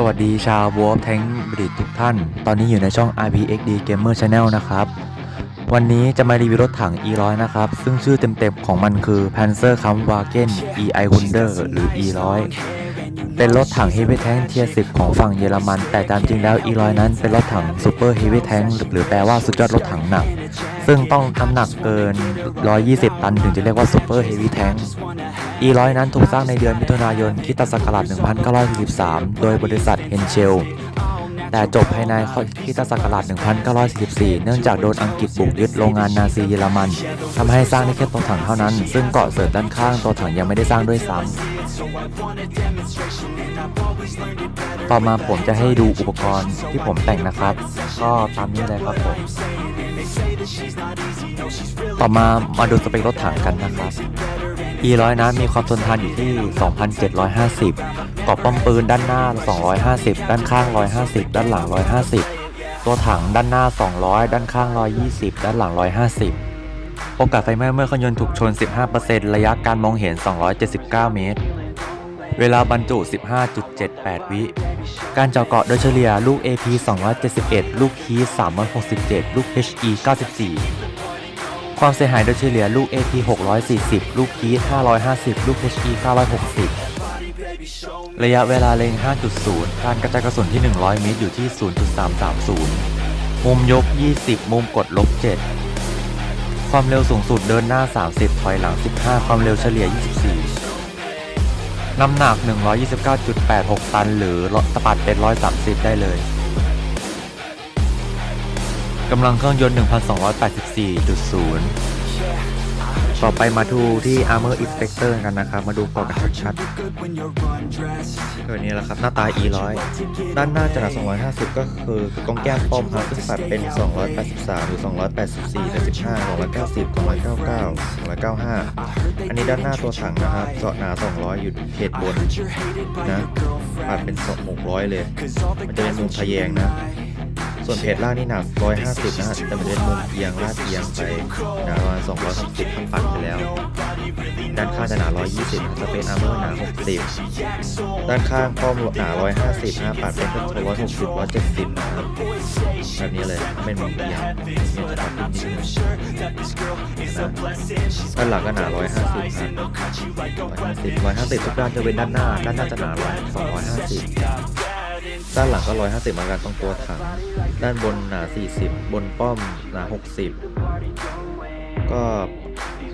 สวัสดีชาววอลแทงบริดทุกท่าน ตอนนี้อยู่ในช่อง RPXD Gamer Channel นะครับ วันนี้จะมารีวิวรถถัง E100 นะครับ ซึ่งชื่อเต็มๆของมันคือ Panzer Kampfwagen EI Wunder หรือ E100 เป็นรถถัง Heavy Tank เทียร์10 ของฝั่งเยอรมัน แต่ตามจริงแล้ว E100 นั้นเป็นรถถัง Super Heavy Tank หรือแปลว่าสุดยอดรถถังหนัก ซึ่งต้องน้ำหนักเกิน 120 ตันถึงจะเรียกว่าซูเปอร์เฮฟวี่แท้งอีร้อยนั้นถูกสร้างในเดือนมิถุนายนคิตศักราช1943 โดยบริษัทเฮนเชล แต่จบภายในคริสตศักราช 1944 เนื่องจากโดนอังกฤษบุกยึดโรงงานนาซีเยอรมันทำให้สร้างได้แค่ตัวถังเท่านั้น ซึ่งเกาะเสริมด้านข้างตัวถังยังไม่ได้สร้างด้วยซ้ำต่อมาผมจะให้ดูอุปกรณ์ที่ผมแต่งนะครับ ก็ตามนี้เลยครับผมต่อมามาดูสเปครถถังกันนะครับ E100 นั้นมีความทนทานอยู่ที่ 2,750กรอบป้อมปืนด้านหน้า 250 ด้านข้าง 150ด้านหลัง 150 ตัวถังด้านหน้า 200 ด้านข้าง 120 ด้านหลัง 150 โอกาสไฟไหม้เมื่อเครื่องยนต์ถูกชน 15%ระยะการมองเห็น 279 เมตร เวลาบรรจุ 15.78 วิ การเจาะเกาะโดยเฉลี่ยลูก AP 271 ลูกฮี367 ลูก HE 94ความเสียหายโดยเฉลี่ยลูก AP 640 ลูกฮี550 ลูก HE 960 ระยะเวลาเล็ง 5.0 การกระจายกระสุนที่ 100 เมตรอยู่ที่ 0.330 มุมยก 20 มุมกดลบ 7 ความเร็วสูงสุดเดินหน้า 30 ถอยหลัง 15 ความเร็วเฉลี่ย 24 น้ำหนัก 129.86 ตัน หรือสปัดเป็น 130 ได้เลยกำลังเครื่องยนต์ 1,284.0 ต่อไปมาดูที่ Armor Inspector กันนะครับ มาดูเกาะกันชัดๆตัวนี้แหละครับ หน้าตา E100 ด้านหน้าจะหนา250 ก็คือกล้องแก้มป้อมครับซึ่งปัดเป็น 283 หรือ 284 75 290 299 295 อันนี้ด้านหน้าตัวถังนะครับเจาะหนา 200 อยู่เขตบนนะปัดเป็น 600 เลย มันจะเป็นมุมทะแยงนะ ส่วนเพจล่างนี่หนัก 150 นะฮะแต่มันเป็นมุมเอียงลาดเอียงไปหนาประมาณ230ขั้นปัดไปแล้ว ด้านข้างจะหนา 120สเปนอาร์เมอร์หนา 60 ด้านข้างป้อมหนา 150นะปัดเป็น160 170นะครับแบบนี้เลยเป็นมุมเอียงเนี่ยจะปัดนิดนึงนะด้านหลังก็หนา 150ครับ150 150ทุกด้านจะเป็นด้านหน้า ด้านหน้าจะหนา250 ด้านหลังก็150เหมือนกันตรงตัวถัง ด้านบนหนา40บนป้อมหนา60ก็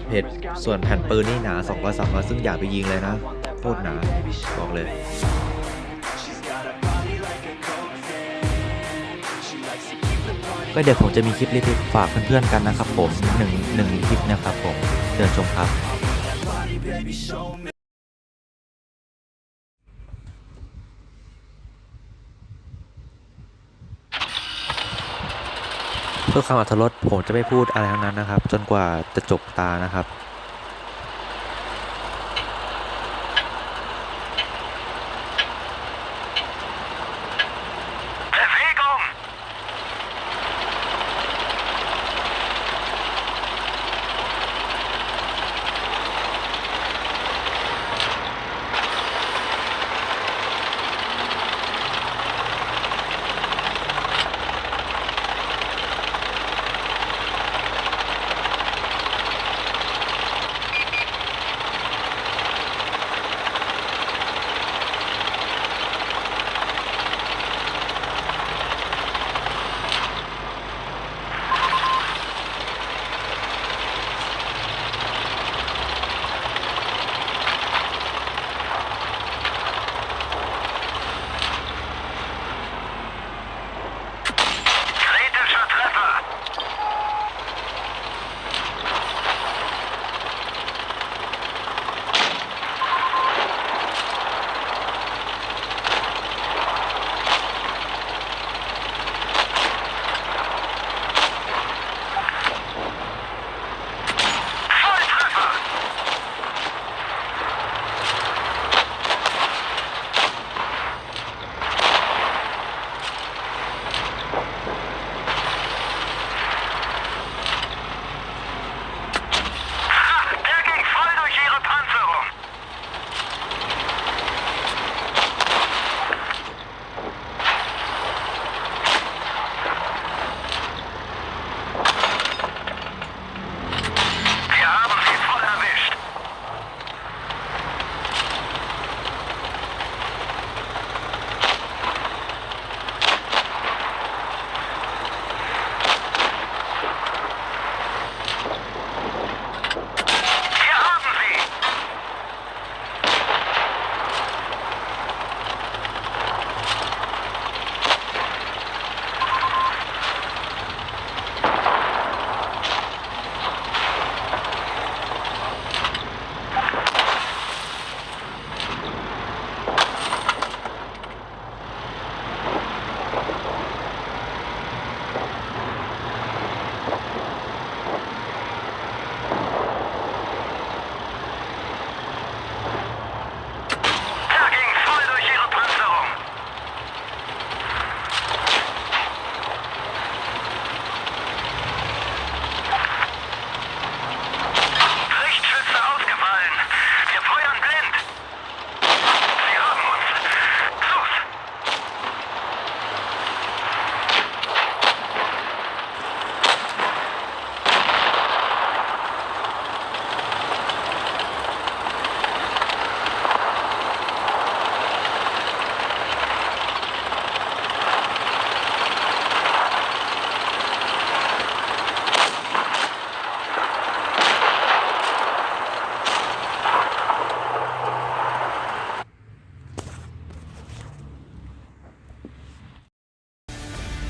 เพจส่วนแผ่นปืนนี่หนา200 300ซึ่งอย่าไปยิงเลยนะโคตรหนาบอกเลยก็เดี๋ยวผมจะมีคลิปรีวิวฝากเพื่อนๆกันนะครับผมหนึ่งหนึ่งคลิปนะครับผมเดินชมครับ เพื่อความอัธรสผมจะไม่พูดอะไรทั้งนั้นนะครับ จนกว่าจะจบตานะครับ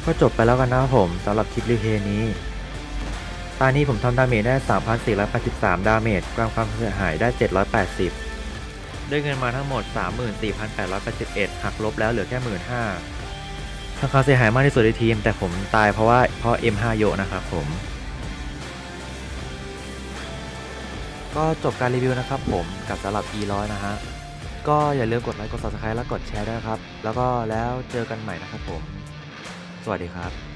ก็จบไปแล้วกันนะครับผมสำหรับคลิปรีเพย์นี้ตอนนี้ผมทำดาเมจได้ 3,483 ดาเมจกลางความเสียหายได้ 780 ได้เงินมาทั้งหมด 34,881 หักลบแล้วเหลือแค่ 15,000ทางความเสียหายมากที่สุดในทีม แต่ผมตายเพราะว่าเพราะ M5 โยนะครับผม ก็จบการรีวิวนะครับผมกับสำหรับ E100 นะฮะ ก็อย่าลืมกดไลค์กด subscribe และกดแชร์ด้วยครับ แล้วก็แล้วเจอกันใหม่นะครับผม สวัสดีครับ